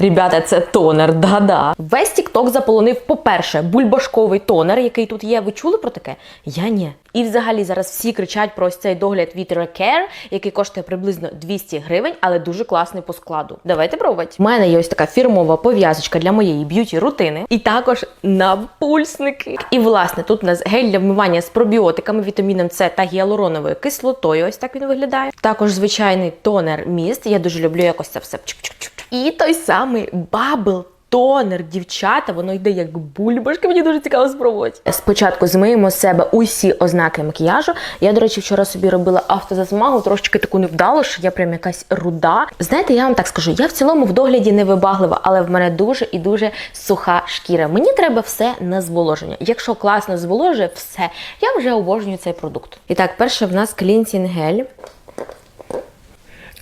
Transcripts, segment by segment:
Ребята, це тонер, да-да. Весь тікток заполонив, по-перше, бульбашковий тонер, який тут є. Ви чули про таке? Я ні. І взагалі зараз всі кричать про ось цей догляд від Recare, який коштує приблизно 200 гривень, але дуже класний по складу. Давайте пробувати. У мене є ось така фірмова пов'язочка для моєї б'юті рутини, і також напульсники. І власне тут у нас гель для вмивання з пробіотиками, вітаміном С та гіалуроновою кислотою. Ось так він виглядає. Також звичайний тонер міст. Я дуже люблю якось це все. Чик-чик-чик. І той самий бабл Тонер, дівчата, воно йде як бульбашки. Мені дуже цікаво спробувати. Спочатку змиємо з себе усі ознаки макіяжу. Я, до речі, вчора собі робила автозасмагу, трошечки таку невдало, що я прям якась руда. Знаєте, я вам так скажу, я в цілому в догляді не вибаглива, але в мене дуже і дуже суха шкіра. Мені треба все на зволоження. Якщо класно зволожує, все. Я вже обожнюю цей продукт. І так, перше в нас клінсінг гель.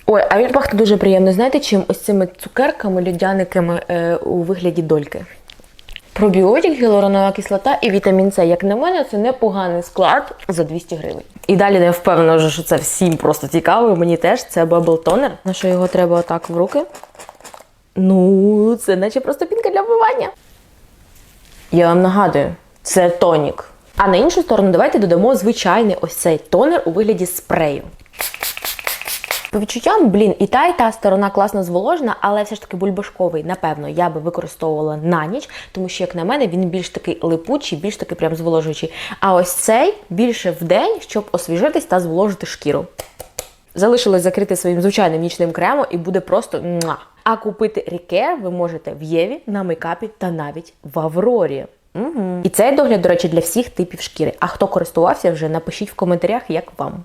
Ой, а він пахне дуже приємно. Знаєте, чим ось цими цукерками, льодяниками е, у вигляді дольки. Пробіотик, гіалуронова кислота і вітамін С. Як на мене, це непоганий склад за 200 гривень. І далі я впевнена, вже, що це всім просто цікаво. Мені теж це Bubble Toner. На що його треба отак в руки? Ну, це наче просто пінка для вбивання. Я вам нагадую, це тонік. А на іншу сторону, давайте додамо звичайний ось цей тонер у вигляді спрею. По відчуттям, блін, і та, і та сторона класно зволожена, але все ж таки бульбашковий, напевно, я би використовувала на ніч, тому що, як на мене, він більш такий липучий, більш такий прям зволожуючий. А ось цей більше в день, щоб освіжитись та зволожити шкіру. Залишилось закрити своїм звичайним нічним кремом і буде просто муа. А купити рікер ви можете в Єві, на мейкапі та навіть в Аврорі. Угу. І цей догляд, до речі, для всіх типів шкіри. А хто користувався вже, напишіть в коментарях, як вам.